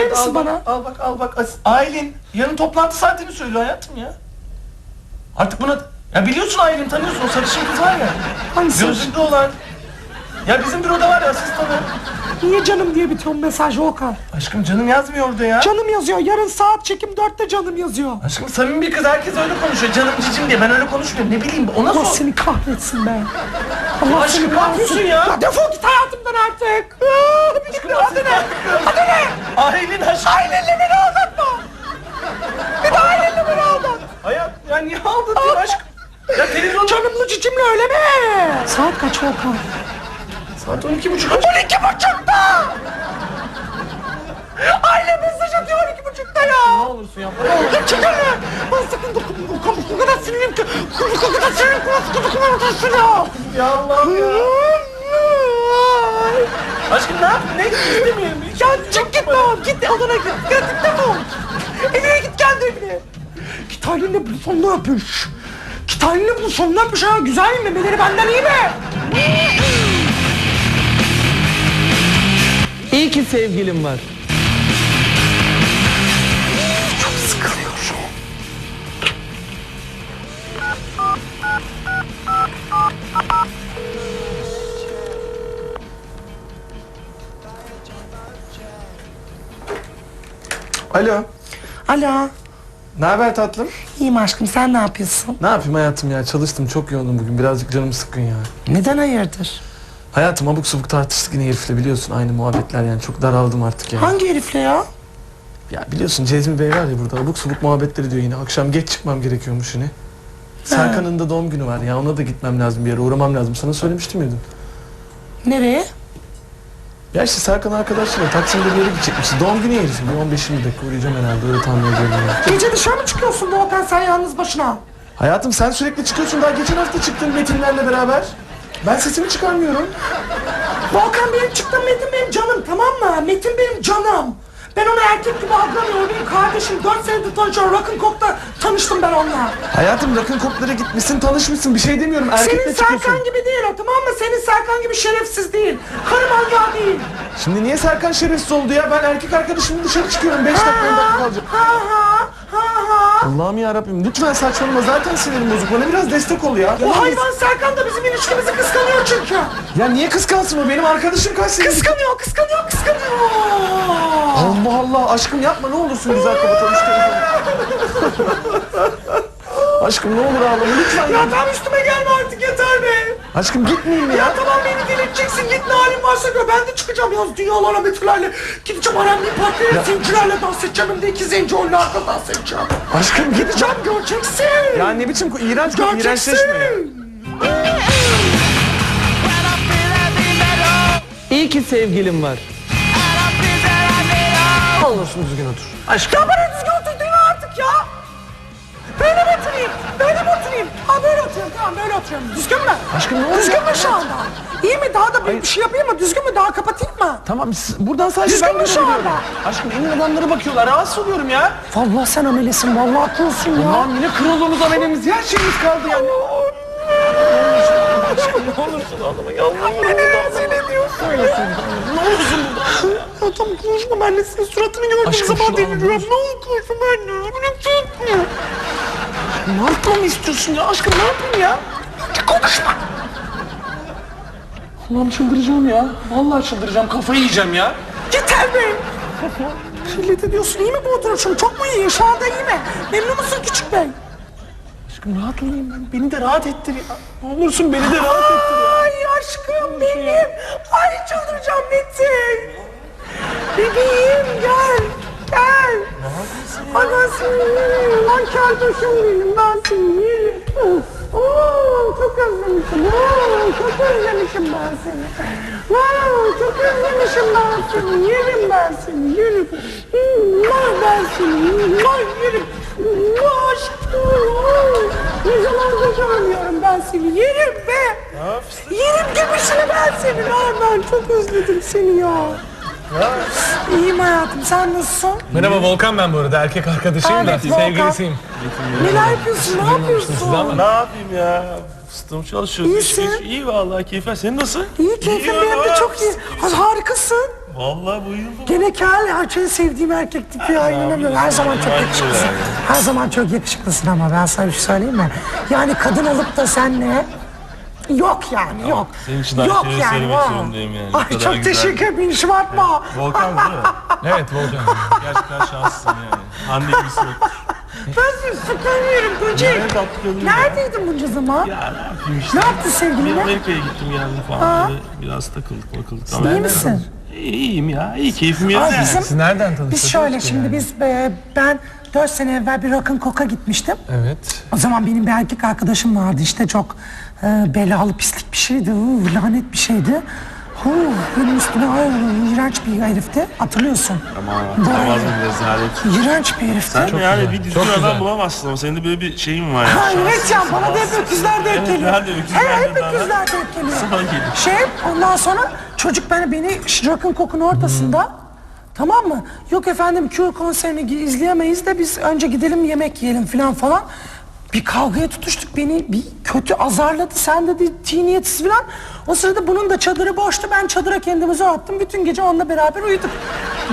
Verir misin al bana? Al bak al bak. Aylin yarın toplantı saatini söylüyor hayatım ya. Artık buna... Ya biliyorsun Aylin tanıyorsun o sarışın kız var ya. Hangisi? Gözlüklü olan. Ya bizim büroda var ya asistanı. Niye canım diye bitiyor mesaj Volkan? Aşkım canım yazmıyor orada ya. Canım yazıyor. Yarın saat çekim dörtte canım yazıyor. Aşkım samimi bir kız herkes öyle konuşuyor. Canım cicim diye ben öyle konuşmuyorum. Ne bileyim ona Allah sor. seni kahretsin be. Allah Aşkım, seni ne yapıyorsun ya? Ya defol git hayatımdan artık. Aa, bir dakika, adı ne? Adı ne? Aylin aşkım. Ailenle beni aldatma. Bir de ailenle beni aldat. Hayat ya niye aldatıyorsun aşkım? Ya televizyon Canımlı cicimle öyle mi? Saat kaç Volkan? Saat 12 buçuk. On iki buçukta. Aile mesaj atıyor on iki buçukta ya. Ne olursun yapma. Ya çıkar ya. Ben sakın dokunma Volkan. O kadar sinirliyim ki. O kadar sinirliyim ki. Nasıl dokunamazsın ya? Ya Allah'ım ya. Aşkım ne yapayım? Ne istemiyorum. Ya çık git tamam git odana git. Git defol. Evine git kendi evine. Git halinle bul sonuna öpüş. Git halinle bul sonuna öpüş ha. Güzel mi? Memeleri benden iyi mi? İyi ki sevgilim var. Alo. Alo. Ne haber tatlım? İyiyim aşkım sen ne yapıyorsun? Ne yapayım hayatım ya? Çalıştım çok yoğundum bugün. Birazcık canım sıkkın ya. Neden hayırdır? Hayatım abuk subuk tartıştık yine herifle biliyorsun. Aynı muhabbetler yani. Çok daraldım artık ya. Hangi herifle ya? Ya biliyorsun Cezmi Bey var ya burada. Abuk subuk muhabbetleri diyor yine. Akşam geç çıkmam gerekiyormuş yine. Serkan'ın da doğum günü var ya. Ona da gitmem lazım bir yere. Uğramam lazım. Sana söylemiştim miydim? Nereye? Ya işte Serkan arkadaşlarla Taksim'de bir yere gidecekmiş. Doğum günü herifin. Bir 15-20 dakika uğrayacağım herhalde. Öyle tahmin ediyorum ya. Gece dışarı mı çıkıyorsun Volkan sen yalnız başına? Hayatım sen sürekli çıkıyorsun. Daha geçen hafta çıktın Metinlerle beraber. Ben sesimi çıkarmıyorum. Volkan benim çıktığım Metin benim canım tamam mı? Metin benim canım. Ben onu erkek gibi algılamıyorum. Benim kardeşim 4 senedir tanışıyorum. Rock'n'Cock'ta tanıştım ben onunla. Hayatım rakın koplara gitmişsin, tanışmışsın. Bir şey demiyorum. Erkekle Senin çıkıyorsun. Serkan gibi değil o tamam mı? Senin Serkan gibi şerefsiz değil. Karı manyağı değil. Şimdi niye Serkan şerefsiz oldu ya? Ben erkek arkadaşımla dışarı çıkıyorum. 5 dakika 10 dakika kalacak. Ha ha. Allah'ım ya Rabbim lütfen saçmalama. Zaten sinirim bozuk. Bana biraz destek ol ya. O hayvan Serkan da bizim ilişkimizi kıskanıyor çünkü. Ya niye kıskansın o? Benim arkadaşım kaç. Kıskanıyor, kıskanıyor, kıskanıyor. Allah Allah aşkım yapma ne olursun güzel kapatalım şu telefonu. aşkım ne olur ağlama lütfen. Ya tam üstüme gelme artık yeter be. Aşkım gitmeyeyim mi Ya ya? tamam beni delirteceksin git ne halin varsa gör. Ben de çıkacağım yaz dünyalara metrolarla. Gideceğim R&B partilerine zincirlerle dans edeceğim. Hem de iki zenci oyunlarda dans edeceğim. Aşkım gideceğim. Göreceksin. Ya ne biçim iğrenç göreceksin. iğrençleşme ya. İyi ki sevgilim var. Ne olursun düzgün otur. Aşkım. Ya bana böyle oturuyorum. Düzgün mü? Aşkım ne olacak? Düzgün mü şu anda? İyi mi? Daha da büyük bir şey yapayım mı? Düzgün mü? Daha kapatayım mı? Tamam s- buradan sadece Düzgün ben mü şu görebiliyorum. anda? Aşkım en adamlara bakıyorlar. Rahatsız oluyorum ya. Vallahi sen amelesin. Vallahi akıllısın ya. Lan yine kralımız amelimiz her şeyimiz kaldı yani. Aşkım ne olursun ağlama yalvarıyorum. Rezil ediyorsun ya. Ne olursun Ya tamam konuşma ben de senin suratını gördüğüm Aşkım, zaman şunu deliriyorum. Ne olur konuşma ben de. Lütfen. Ne yapmamı istiyorsun ya? Aşkım ne yapayım ya? Konuşma. Allah'ım çıldıracağım ya. Vallahi çıldıracağım. Kafayı yiyeceğim ya. Yeter be. Millet ediyorsun iyi mi bu oturuşun? Çok mu iyi? Şu anda iyi mi? Memnun musun küçük bey? Aşkım rahat olayım ben. Beni de rahat ettir ya. Ne olursun beni de rahat ettir ya. Ay aşkım benim. Ay çıldıracağım Metin. Bebeğim gel. Gel. Yerim. Lan kardeşim benim. Ben seni yerim. Oo, çok özlemişim. Oo, çok özlemişim ben seni. Oo, çok özlemişim ben seni. Yerim ben seni. Yerim. Var ben seni. Var yerim. Var aşkım. Ne zamandır görmüyorum ben seni. Yerim be. Yerim gibisini ben seni. Lan ben çok özledim seni ya. İyiyim hayatım. Sen nasılsın? Merhaba Volkan ben bu arada erkek arkadaşıyım da Evet, Volkan. sevgilisiyim. Neler yapıyorsun? Ne yapıyorsun? ama. Ne yapayım ya? Fıstığım çalışıyor. İyisin. İyi, iyi vallahi keyifler. Senin nasıl? İyi keyfim benim de çok iyi. Ha, harikasın. Vallahi bayıldım. Gene kel ya. Çok sevdiğim erkek tipi ya. inanamıyorum. Her zaman çok yakışıklısın. Her zaman çok yakışıklısın ama ben sana bir şey söyleyeyim mi? Yani kadın olup da senle Yok yani yok. senin için yok şeyi söylemek vallahi. zorundayım yani. Ay kadar çok güzel. teşekkür ederim şımartma. Volkan değil mi? Evet Volkan. Gerçekten şanslısın yani. Hande gibisi yok. Ben seni sıkamıyorum böcek. Ya. Neredeydin bunca zaman? Ya ne yapayım işte. Ne yaptın Bir sevgilinle? Amerika'ya gittim geldim falan. Böyle biraz takıldık bakıldık. Ama İyi misin? İyi- İyiyim ya. İyi keyfim Ay, yerinde. bizim- Siz nereden tanıştınız? Biz şöyle şimdi yani? biz e, ben 4 sene evvel bir rock'ın koka gitmiştim. Evet. O zaman benim bir erkek arkadaşım vardı işte çok e, belalı pislik bir şeydi. Uu, lanet bir şeydi. Huu, benim üstüme ay, iğrenç bir herifti. Hatırlıyorsun. Ama namaz bir rezalet. İğrenç bir herifti. Sen yani bir düzgün Çok güzel. adam bulamazsın ama senin de böyle bir şeyin var ya. Ha, evet ya bana da hep öküzler denk geliyor. ben de öküzler Evet, hep de bana- öküzler denk geliyor. Sana geliyor. Şey ondan sonra çocuk beni beni rock'ın kokun ortasında tamam mı? Yok efendim Cure konserini izleyemeyiz de biz önce gidelim yemek yiyelim falan falan. Bir kavgaya tutuştuk beni bir kötü azarladı sen dedi tiniyetsiz falan. O sırada bunun da çadırı boştu ben çadıra kendimi zor attım bütün gece onunla beraber uyuduk.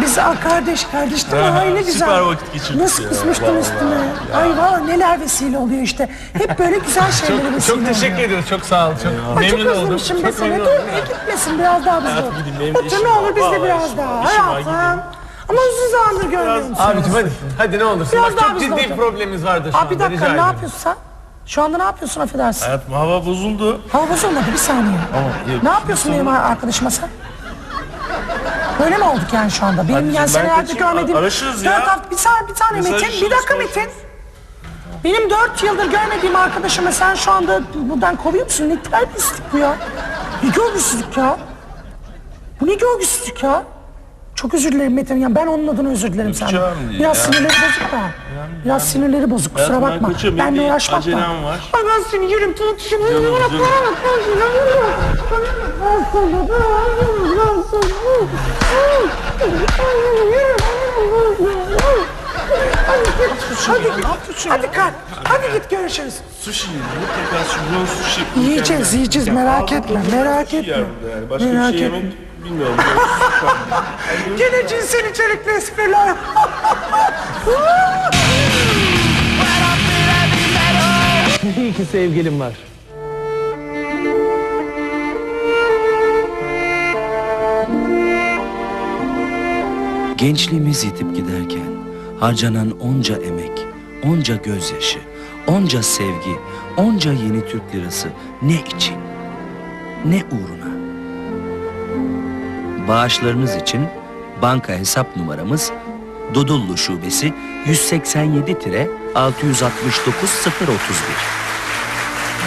Biz aa, kardeş kardeş değil mi? Ay ne süper güzel. vakit geçirdik Nasıl ya, vallahi üstüme. ya. Ay valla neler vesile oluyor işte. Hep böyle güzel şeylere vesile Çok teşekkür ediyoruz. Çok sağ ol. Çok Ay çok memnun oldum. özlemişim be Çok seni. memnun Dur oldum. niye gitmesin biraz daha biz Hayatım gideyim, benim de Otur işim ne var, olur biz de vallahi biraz işim daha. işim var, Hayatım. Ama uzun zamandır görmüyorum seni. Abicim hadi. Hadi ne olursun. Biraz Bak daha çok bizde ciddi bir problemimiz vardı şu Abi bir anda. dakika Rica ne ederim. yapıyorsun sen? Şu anda ne yapıyorsun affedersin? Hayatım hava bozuldu. Hava bozulmadı bir saniye. Ama yok. Ne yapıyorsun benim arkadaşıma sen? Böyle mi olduk yani şu anda? Benim Hadi yani senelerde kaçayım. görmediğim... Araşırız Dört ya. hafta- bir saniye, bir saniye Metin. Bir dakika konuşuruz. Metin. Benim dört yıldır görmediğim arkadaşımı sen şu anda buradan kovuyor musun? Ne terbiyesizlik bu ya? Ne görgüsüzlük ya? Bu ne görgüsüzlük ya? Çok özür dilerim Metin. Yani ben onun adına özür dilerim senden. Biraz ya. sinirleri bozuk da. Biraz sinirleri bozuk kusura Hayatım, ben bakma. kaçıyorum. Benle Benim bir uğraşmak da. acelem var. Ay ben seni yerim tutuşum. Canım, canım. Hadi, hadi kalk. Hadi git görüşürüz. Sushi, mutlaka şu yoğun sushi. Yiyeceğiz, yiyeceğiz, merak etme, merak etme. Yani. Başka Merak bir şey etme. yemek bilmiyorum. Gene cinsel içerikli espriler. İyi ki sevgilim var. Gençliğimiz yitip giderken harcanan onca emek, onca gözyaşı, onca sevgi, onca yeni Türk lirası ne için? Ne uğruna? Bağışlarınız için banka hesap numaramız Dodullu Şubesi 187 669 031.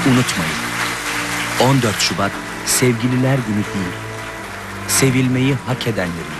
Unutmayın. 14 Şubat Sevgililer Günü değil, sevilmeyi hak edenlerin